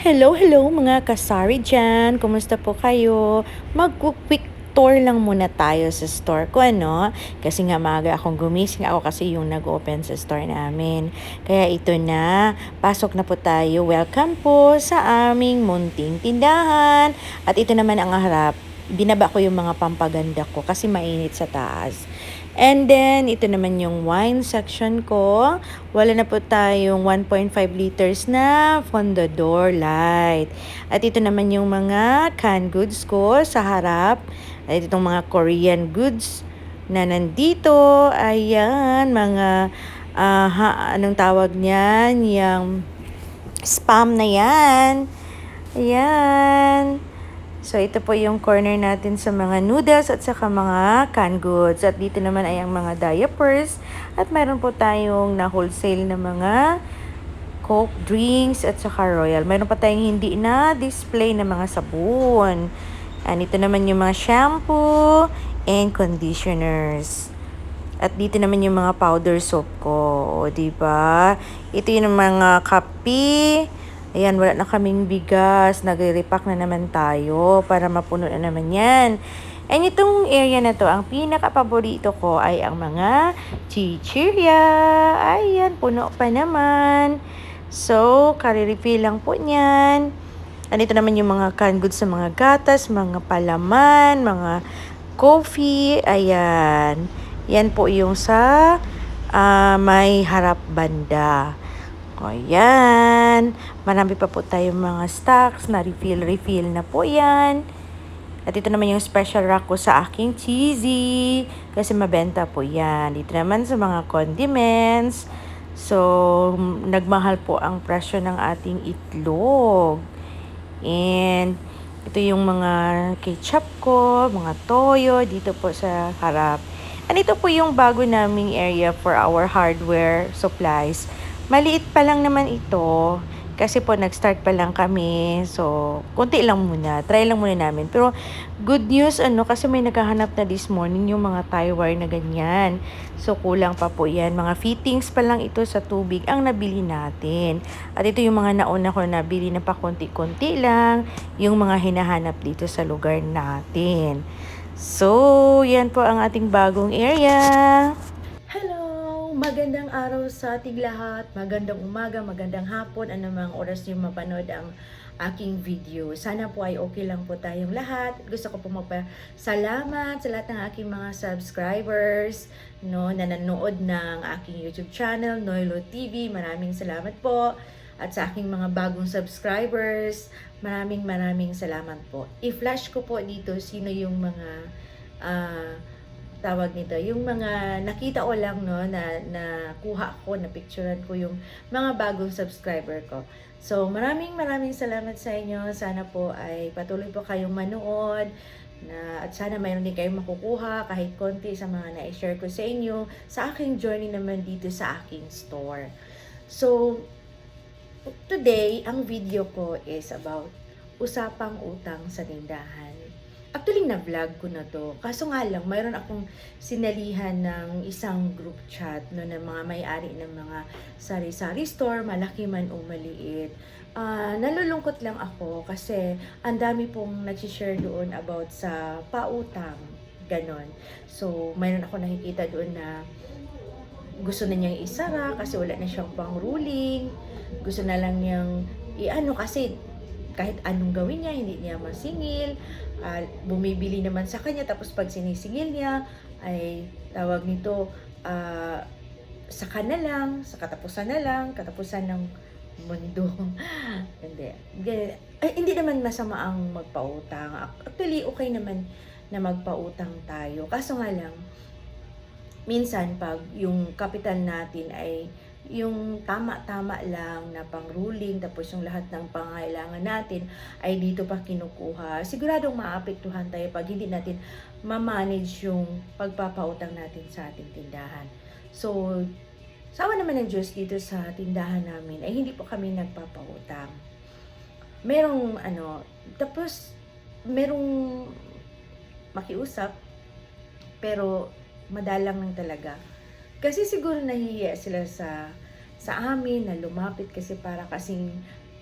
Hello, hello mga kasari dyan. Kumusta po kayo? Mag-quick tour lang muna tayo sa store ko, ano? Kasi nga maaga akong gumising. Ako kasi yung nag-open sa store namin. Kaya ito na. Pasok na po tayo. Welcome po sa aming munting tindahan. At ito naman ang harap. Binaba ko yung mga pampaganda ko kasi mainit sa taas. And then, ito naman yung wine section ko. Wala na po tayong 1.5 liters na Fondador Light. At ito naman yung mga canned goods ko sa harap. At itong mga Korean goods na nandito. Ayan, mga, ah, ha, anong tawag niyan? Yung spam na yan. Ayan. So, ito po yung corner natin sa mga noodles at saka mga canned goods. At dito naman ay ang mga diapers. At mayroon po tayong na-wholesale na mga Coke drinks at saka Royal. Mayroon pa tayong hindi na display na mga sabon. And ito naman yung mga shampoo and conditioners. At dito naman yung mga powder soap ko. O, diba? Ito yung mga kape. Ayan, wala na kaming bigas. Nagre-repack na naman tayo para mapuno na naman yan. And itong area na to, ang pinaka-paborito ko ay ang mga chichirya. Ayan, puno pa naman. So, kare-refill lang po niyan. Andito naman yung mga canned goods sa mga gatas, mga palaman, mga coffee. Ayan. Yan po yung sa ah, may harap banda. O, yan. Marami pa po tayong mga stocks na refill-refill na po yan. At ito naman yung special rack ko sa aking cheesy. Kasi mabenta po yan. Dito naman sa mga condiments. So, nagmahal po ang presyo ng ating itlog. And, ito yung mga ketchup ko, mga toyo, dito po sa harap. And ito po yung bago naming area for our hardware supplies. Maliit pa lang naman ito. Kasi po, nag-start pa lang kami. So, konti lang muna. Try lang muna namin. Pero, good news, ano, kasi may naghahanap na this morning yung mga tie wire na ganyan. So, kulang pa po yan. Mga fittings pa lang ito sa tubig ang nabili natin. At ito yung mga nauna ko nabili na pa konti-konti lang. Yung mga hinahanap dito sa lugar natin. So, yan po ang ating bagong area. Magandang araw sa ating lahat. Magandang umaga, magandang hapon, anumang oras niyo mapanood ang aking video. Sana po ay okay lang po tayong lahat. Gusto ko po magpasalamat sa lahat ng aking mga subscribers no, na nanood ng aking YouTube channel, Noilo TV. Maraming salamat po. At sa aking mga bagong subscribers, maraming maraming salamat po. I-flash ko po dito sino yung mga ah, tawag nito, yung mga nakita ko lang no na na kuha ko, na picturean ko yung mga bagong subscriber ko. So, maraming maraming salamat sa inyo. Sana po ay patuloy po kayong manood na at sana mayroon din kayong makukuha kahit konti sa mga na-share ko sa inyo sa aking journey naman dito sa aking store. So, today, ang video ko is about usapang utang sa tindahan. Actually, na-vlog ko na to. Kaso nga lang, mayroon akong sinalihan ng isang group chat no, ng mga may-ari ng mga sari-sari store, malaki man o maliit. Ah, nalulungkot lang ako kasi ang dami pong nag-share doon about sa pautang. Ganon. So, mayroon ako nakikita doon na gusto na niyang isara kasi wala na siyang pang ruling. Gusto na lang niyang i-ano kasi kahit anong gawin niya, hindi niya masingil. Ah, bumibili naman sa kanya tapos pag sinisingil niya ay tawag nito ah, saka na lang, sa katapusan na lang, katapusan ng mundo. hindi. Ay, hindi naman masama ang magpautang. Actually, okay naman na magpautang tayo. Kaso nga lang, minsan pag yung capital natin ay yung tama-tama lang na pang-ruling tapos yung lahat ng pangailangan natin ay dito pa kinukuha. Siguradong maapektuhan tayo pag hindi natin ma-manage yung pagpapautang natin sa ating tindahan. So, sawa naman ng Diyos dito sa tindahan namin ay hindi po kami nagpapautang. Merong ano, tapos merong makiusap pero madalang lang talaga. Kasi siguro nahihiya sila sa sa amin na lumapit kasi para kasing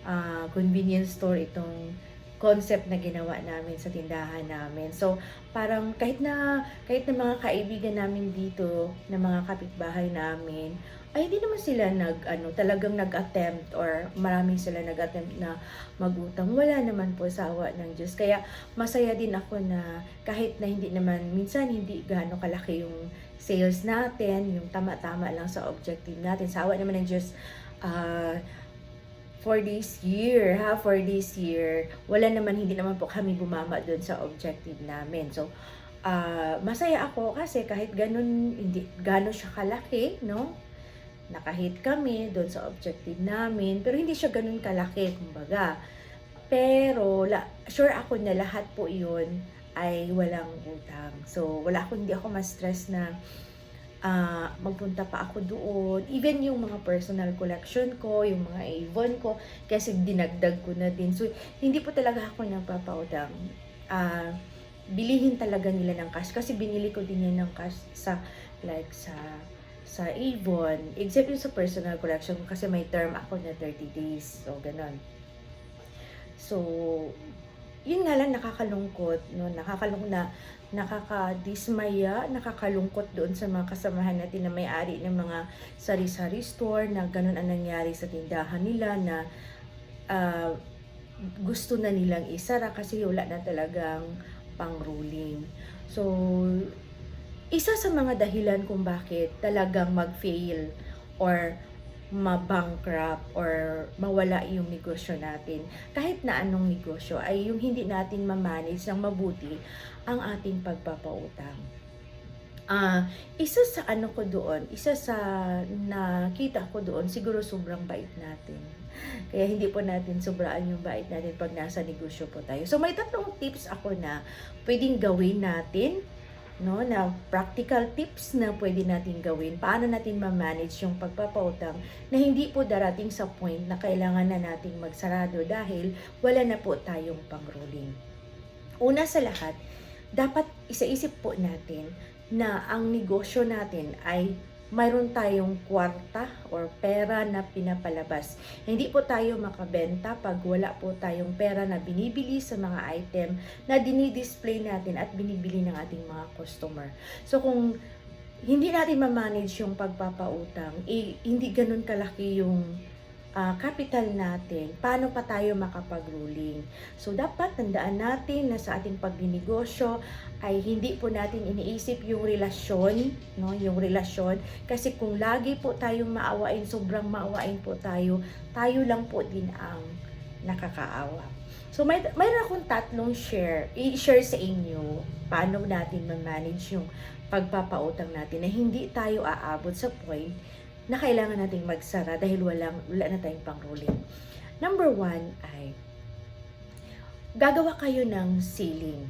ah, convenience store itong concept na ginawa namin sa tindahan namin. So, parang kahit na kahit na mga kaibigan namin dito, na mga kapitbahay namin, ay hindi naman sila nag ano, talagang nag-attempt or marami sila nag-attempt na magutang. Wala naman po sa awa ng Diyos. Kaya masaya din ako na kahit na hindi naman minsan hindi gaano kalaki yung sales natin, yung tama-tama lang sa objective natin. Sa awa naman ng Diyos, ah, for this year, ha, for this year, wala naman, hindi naman po kami bumama doon sa objective namin. So, ah, masaya ako kasi kahit ganun, hindi, gano'n siya kalaki, no? Nakahit kami doon sa objective namin, pero hindi siya ganun kalaki, kumbaga. Pero, la, sure ako na lahat po yun ay walang utang. So, wala ako, hindi ako ma-stress na ah, magpunta pa ako doon. Even yung mga personal collection ko, yung mga Avon ko, kasi dinagdag ko na din. So, hindi po talaga ako nagpapautang. Ah, bilihin talaga nila ng cash. Kasi binili ko din yan ng cash sa, like, sa sa Avon. Except yung sa personal collection kasi may term ako na 30 days. So, ganon. So, yun nga lang nakakalungkot, no? Nakakalungkot na nakakadismaya, nakakalungkot doon sa mga kasamahan natin na may-ari ng mga sari-sari store na ganun ang nangyari sa tindahan nila na ah, gusto na nilang isara kasi wala na talagang pang-ruling. So, isa sa mga dahilan kung bakit talagang mag-fail or ma-bankrupt or mawala yung negosyo natin. Kahit na anong negosyo ay yung hindi natin ma-manage ng mabuti ang ating pagpapautang. Ah, isa sa ano ko doon, isa sa nakita ko doon, siguro sobrang bait natin. Kaya hindi po natin sobraan yung bait natin pag nasa negosyo po tayo. So may tatlong tips ako na pwedeng gawin natin no na practical tips na pwede natin gawin paano natin ma-manage yung pagpapautang na hindi po darating sa point na kailangan na nating magsarado dahil wala na po tayong pang-rolling. Una sa lahat, dapat isaisip po natin na ang negosyo natin ay mayroon tayong kwarta or pera na pinapalabas. Hindi po tayo makabenta pag wala po tayong pera na binibili sa mga item na dinidisplay natin at binibili ng ating mga customer. So kung hindi natin ma-manage yung pagpapautang, eh, hindi ganun kalaki yung ah, capital natin, paano pa tayo makapag-ruling? So, dapat tandaan natin na sa ating pagninegosyo ay hindi po natin iniisip yung relasyon, no? Yung relasyon. Kasi kung lagi po tayong maawain, sobrang maawain po tayo, tayo lang po din ang nakakaawa. So, may, mayroon akong tatlong share, i-share sa inyo paano natin ma-manage yung pagpapautang natin na hindi tayo aabot sa point na kailangan nating magsara dahil walang, wala na tayong pang-rolling. Number one ay gagawa kayo ng ceiling.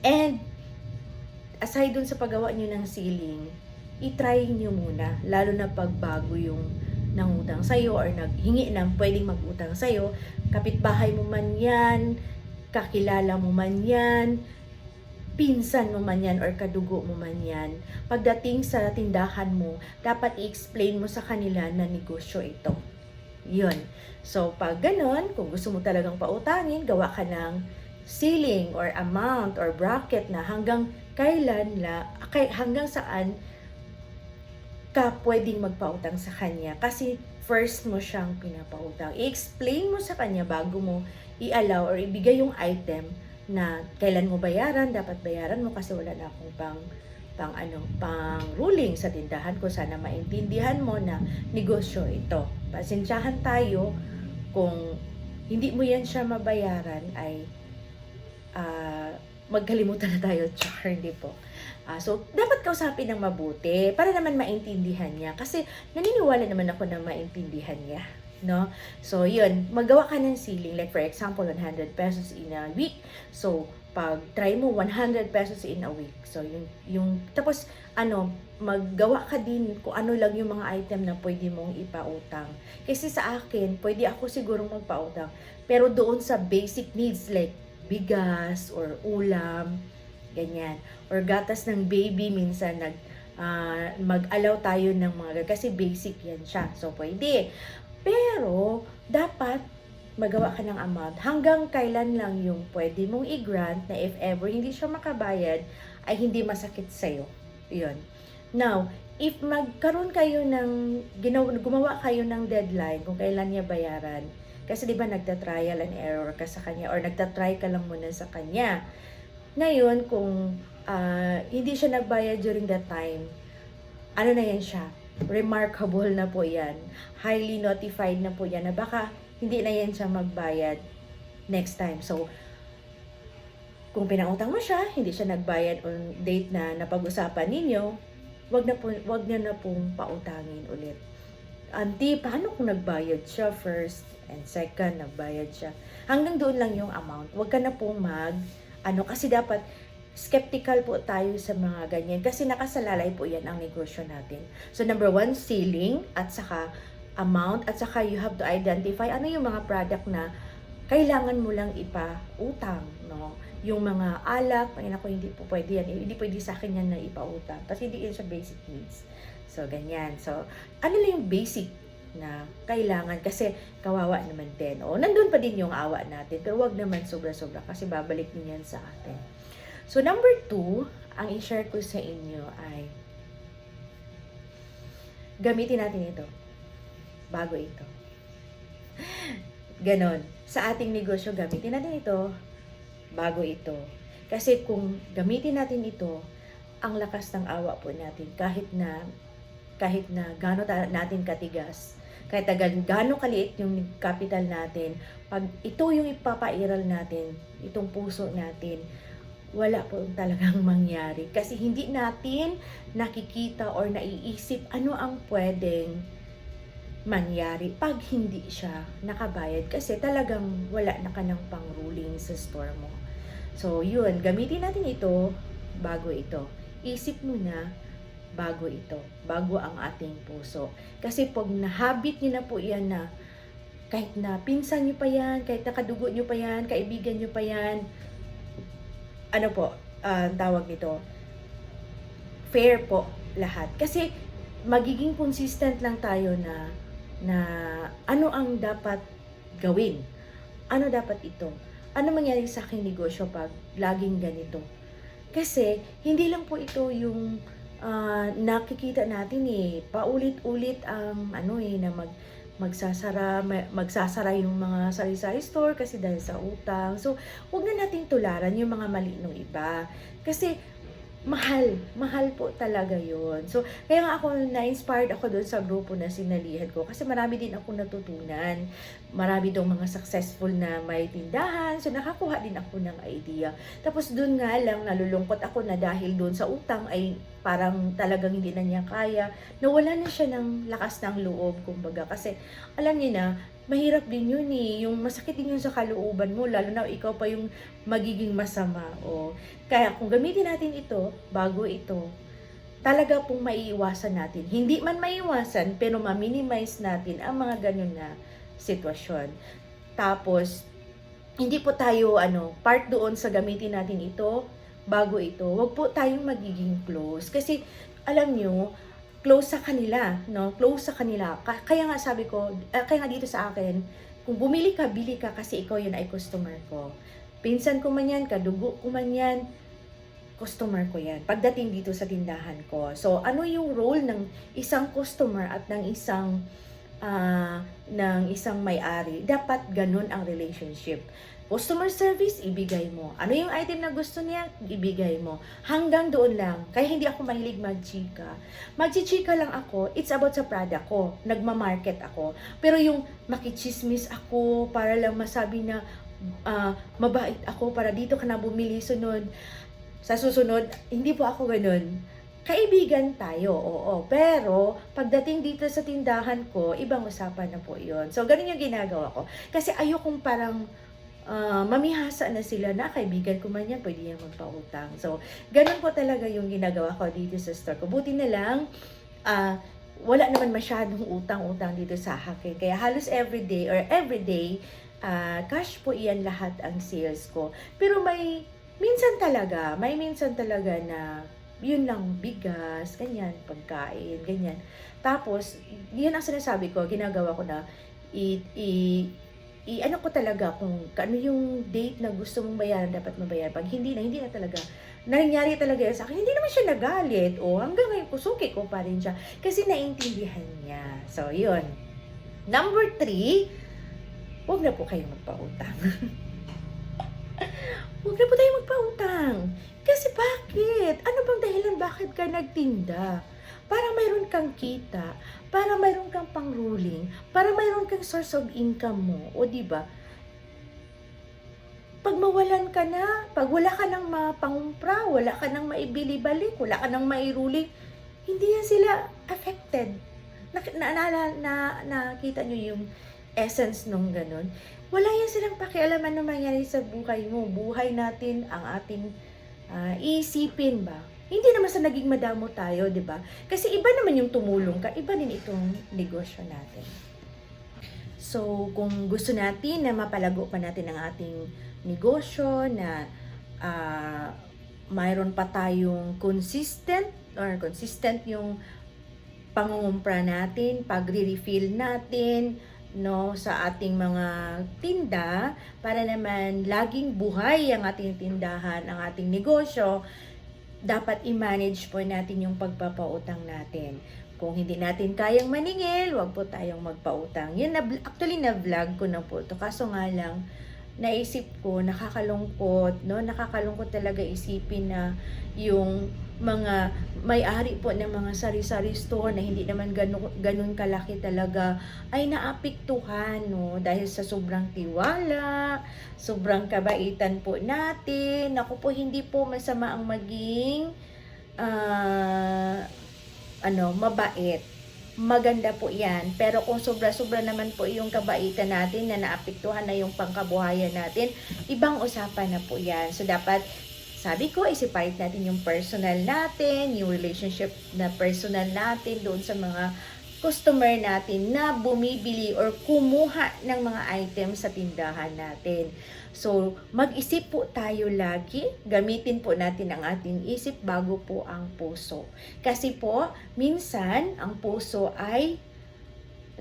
And aside dun sa paggawa nyo ng ceiling, itry nyo muna, lalo na pag bago yung nangutang sa'yo or naghingi ng pwedeng magutang sa'yo, kapitbahay mo man yan, kakilala mo man yan, pinsan mo man yan or kadugo mo man yan, pagdating sa tindahan mo, dapat i-explain mo sa kanila na negosyo ito. Yun. So, pag ganon, kung gusto mo talagang pautangin, gawa ka ng ceiling or amount or bracket na hanggang kailan la, kay, hanggang saan ka pwedeng magpautang sa kanya. Kasi first mo siyang pinapautang. I-explain mo sa kanya bago mo i-allow or ibigay yung item na kailan mo bayaran, dapat bayaran mo kasi wala na akong pang pang ano, pang ruling sa tindahan ko. Sana maintindihan mo na negosyo ito. Pasensyahan tayo kung hindi mo yan siya mabayaran ay ah, magkalimutan na tayo. Char, hindi po. Ah, so, dapat kausapin ng mabuti para naman maintindihan niya. Kasi naniniwala naman ako na maintindihan niya. No? So, yun. Magawa ka ng ceiling. Like, for example, 100 pesos in a week. So, pag try mo 100 pesos in a week. So, yung, yung tapos, ano, maggawa ka din kung ano lang yung mga item na pwede mong ipautang. Kasi sa akin, pwede ako sigurong magpautang. Pero doon sa basic needs like bigas or ulam, ganyan. Or gatas ng baby, minsan nag, ah, mag-allow tayo ng mga, kasi basic yan siya. So, pwede. Pero, dapat, magawa ka ng amount. Hanggang kailan lang yung pwede mong i-grant na if ever hindi siya makabayad, ay hindi masakit sa'yo. Yun. Now, if magkaroon kayo ng, ginaw, gumawa kayo ng deadline kung kailan niya bayaran, kasi di ba nagta-trial and error ka sa kanya or nagta-try ka lang muna sa kanya. Ngayon, kung ah, hindi siya nagbayad during that time, ano na yan siya? Remarkable na po yan. Highly notified na po yan na baka hindi na yan siya magbayad next time. So, kung pinautang mo siya, hindi siya nagbayad on date na napag-usapan ninyo, wag na po, wag niya na pong pautangin ulit. Anti, paano kung nagbayad siya first and second, nagbayad siya? Hanggang doon lang yung amount. Wag ka na pong mag, ano, kasi dapat skeptical po tayo sa mga ganyan kasi nakasalalay po yan ang negosyo natin. So number one, ceiling at saka amount at saka you have to identify ano yung mga product na kailangan mo lang ipa-utang, no? Yung mga alak, ay nako hindi po pwede yan. Hindi pwede sa akin yan na ipa-utang. Kasi hindi yan siya basic needs. So, ganyan. So, ano lang yung basic na kailangan kasi kawawa naman din. O, nandun pa din yung awa natin. Pero wag naman sobra-sobra kasi babalik din yan sa atin. So, number two, ang i-share ko sa inyo ay gamitin natin ito bago ito. Ganon. Sa ating negosyo, gamitin natin ito bago ito. Kasi kung gamitin natin ito, ang lakas ng awa po natin kahit na kahit na gaano natin katigas, kahit na gaano kaliit yung capital natin, pag ito yung ipapairal natin, itong puso natin, wala po talagang mangyari. Kasi hindi natin nakikita or naiisip ano ang pwedeng mangyari pag hindi siya nakabayad kasi talagang wala na ka ng pang-ruling sa store mo. So, yun, gamitin natin ito bago ito. Isip mo na bago ito, bago ang ating puso. Kasi pag nahabit niyo na po yan na kahit na pinsan niyo pa yan, kahit nakadugo niyo pa yan, kaibigan niyo pa yan, ano po, ang tawag nito, fair po lahat. Kasi magiging consistent lang tayo na na ano ang dapat gawin. Ano dapat ito? Ano mangyari sa aking negosyo pag laging ganito? Kasi hindi lang po ito yung ah, nakikita natin eh. Paulit-ulit ang ano eh na mag magsasara ma- magsasara yung mga sari-sari store kasi dahil sa utang. So, huwag na nating tularan yung mga mali ng iba. Kasi mahal, mahal po talaga yon So, kaya nga ako na-inspired ako doon sa grupo na sinalihan ko kasi marami din ako natutunan. Marami dong mga successful na may tindahan. So, nakakuha din ako ng idea. Tapos doon nga lang, nalulungkot ako na dahil doon sa utang ay parang talagang hindi na niya kaya. Nawala na siya ng lakas ng loob, kumbaga. Kasi, alam niyo na, mahirap din yun eh. Yung masakit din yun sa kalooban mo, lalo na ikaw pa yung magiging masama. O, kaya kung gamitin natin ito, bago ito, talaga pong maiiwasan natin. Hindi man maiiwasan, pero ma-minimize natin ang mga ganun na sitwasyon. Tapos, hindi po tayo, ano, part doon sa gamitin natin ito, bago ito, wag po tayong magiging close. Kasi, alam nyo, close sa kanila, no? Close sa kanila. Ka- Kaya nga sabi ko, eh, kaya nga dito sa akin, kung bumili ka, bili ka kasi ikaw yun ay customer ko. Pinsan ko man yan, kadugo ko man yan, customer ko yan. Pagdating dito sa tindahan ko. So, ano yung role ng isang customer at ng isang ah, ng isang may-ari? Dapat ganun ang relationship. Customer service, ibigay mo. Ano yung item na gusto niya, ibigay mo. Hanggang doon lang. Kaya hindi ako mahilig magchika. Magchichika lang ako, it's about sa product ko. Nagmamarket ako. Pero yung makichismis ako para lang masabi na ah, mabait ako para dito ka na bumili sunod. Sa susunod, hindi po ako ganun. Kaibigan tayo, oo. Pero, pagdating dito sa tindahan ko, ibang usapan na po yon So, ganun yung ginagawa ko. Kasi ayokong parang ah, mamihasa na sila na kaibigan ko man yan, pwede yan magpautang. So, ganun po talaga yung ginagawa ko dito sa store ko. Buti na lang, ah, wala naman masyadong utang-utang dito sa akin. Kaya halos everyday or everyday, ah, cash po iyan lahat ang sales ko. Pero may, minsan talaga, may minsan talaga na yun lang, bigas, ganyan, pagkain, ganyan. Tapos, yun ang sinasabi ko, ginagawa ko na, i, i, i-ano ko talaga kung ano yung date na gusto mong bayaran, dapat mabayaran. Pag hindi na, hindi na talaga. Nangyari talaga yan sa akin. Hindi naman siya nagalit. O hanggang ngayon, kusuki ko pa rin siya. Kasi naintindihan niya. So, yun. Number three, huwag na po kayong magpautang. huwag na po tayo magpautang. Kasi bakit? Ano bang dahilan bakit ka nagtinda? Para mayroon kang kita, para mayroon kang pang-ruling, para mayroon kang source of income mo, o di ba? Pag mawalan ka na, pag wala ka nang mapangumpra, wala ka nang maibili balik, wala ka nang mairuling, hindi yan sila affected. Na, na, na, na, na, nakita nyo yung essence nung ganun. Wala yan silang pakialaman na mangyari sa buhay mo. Buhay natin ang ating ah, isipin ba? Hindi naman sa naging madamo tayo, di ba? Kasi iba naman yung tumulong ka, iba din itong negosyo natin. So, kung gusto natin na mapalago pa natin ang ating negosyo, na ah, mayroon pa tayong consistent or consistent yung pangungumpra natin, pagre-refill natin, no, sa ating mga tinda para naman laging buhay ang ating tindahan, ang ating negosyo, dapat i-manage po natin yung pagpapautang natin. Kung hindi natin kayang maningil, wag po tayong magpautang. Yun, na, actually na-vlog ko na po to Kaso nga lang, naisip ko, nakakalungkot, no? Nakakalungkot talaga isipin na yung mga may-ari po ng mga sari-sari store na hindi naman ganun, ganun kalaki talaga ay naapektuhan no dahil sa sobrang tiwala, sobrang kabaitan po natin. Ako po hindi po masama ang maging ah, ano, mabait. Maganda po yan. Pero kung sobra-sobra naman po yung kabaitan natin na naapektuhan na yung pangkabuhayan natin, ibang usapan na po yan. So, dapat sabi ko, i-separate natin yung personal natin, yung relationship na personal natin doon sa mga customer natin na bumibili or kumuha ng mga items sa tindahan natin. So, mag-isip po tayo lagi. Gamitin po natin ang ating isip bago po ang puso. Kasi po, minsan, ang puso ay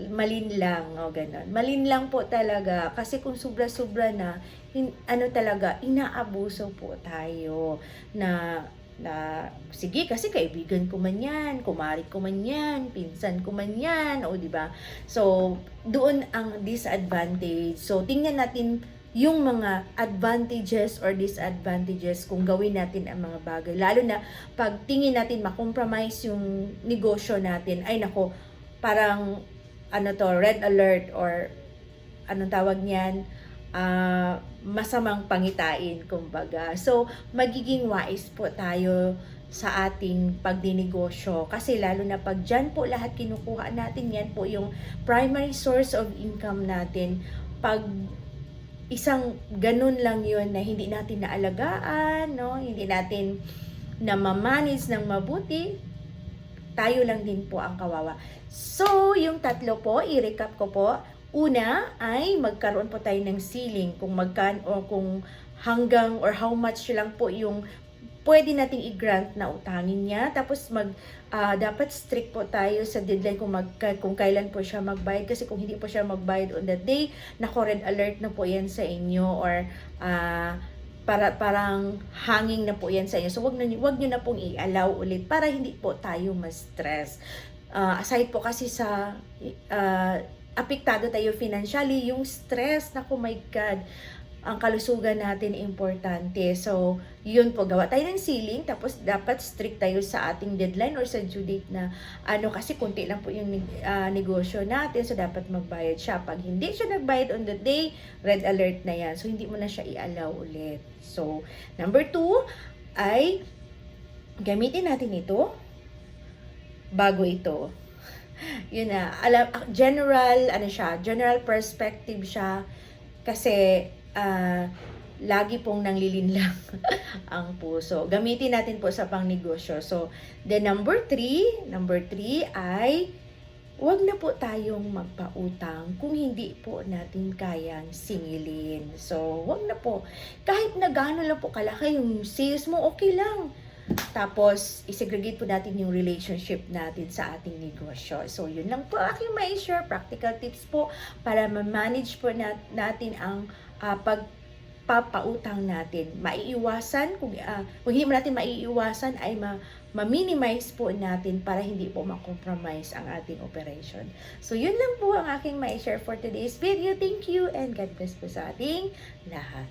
malinlang o ganun. Malinlang po talaga kasi kung sobra-sobra na hin, ano talaga inaabuso po tayo na na sige kasi kaibigan ko man yan, kumari ko man yan, pinsan ko man yan, o di ba? So doon ang disadvantage. So tingnan natin yung mga advantages or disadvantages kung gawin natin ang mga bagay. Lalo na pag tingin natin makompromise yung negosyo natin, ay nako, parang ano to, red alert or anong tawag niyan, ah, masamang pangitain, kumbaga. So, magiging wise po tayo sa ating pagdinegosyo. Kasi lalo na pag dyan po lahat kinukuha natin, yan po yung primary source of income natin. Pag isang ganun lang yun na hindi natin naalagaan, no? hindi natin na mamanage ng mabuti, tayo lang din po ang kawawa. So, yung tatlo po, i-recap ko po. Una ay magkaroon po tayo ng ceiling kung magkan o kung hanggang or how much lang po yung pwede nating i-grant na utangin niya. Tapos mag ah, dapat strict po tayo sa deadline kung mag kung kailan po siya magbayad kasi kung hindi po siya magbayad on that day, nako red alert na po 'yan sa inyo or ah, para parang hanging na po 'yan sa inyo. So wag na wag niyo na pong i-allow ulit para hindi po tayo ma-stress. Ah, aside po kasi sa ah, apektado tayo financially, yung stress, naku my God, ang kalusugan natin importante. So, yun po, gawa tayo ng ceiling, tapos dapat strict tayo sa ating deadline or sa due date na ano, kasi kunti lang po yung ah, negosyo natin, so dapat magbayad siya. Pag hindi siya nagbayad on the day, red alert na yan. So, hindi mo na siya i-allow ulit. So, number two ay gamitin natin ito bago ito. Yun na, alam, general, ano siya, general perspective siya kasi ah, lagi pong nanglilinlang ang puso. Gamitin natin po sa pangnegosyo. So, the number three, number three ay wag na po tayong magpautang kung hindi po natin kayang singilin. So, wag na po. Kahit na gano'n lang po kalaki yung sales mo, okay lang. Tapos, isegregate po natin yung relationship natin sa ating negosyo. So, yun lang po aking may share. Practical tips po para ma-manage po nat- natin ang ah, pagpapautang natin. Maiiwasan, kung, ah, kung hindi natin maiiwasan, ay ma- ma-minimize po natin para hindi po ma-compromise ang ating operation. So, yun lang po ang aking may share for today's video. Thank you and God bless po sa ating lahat.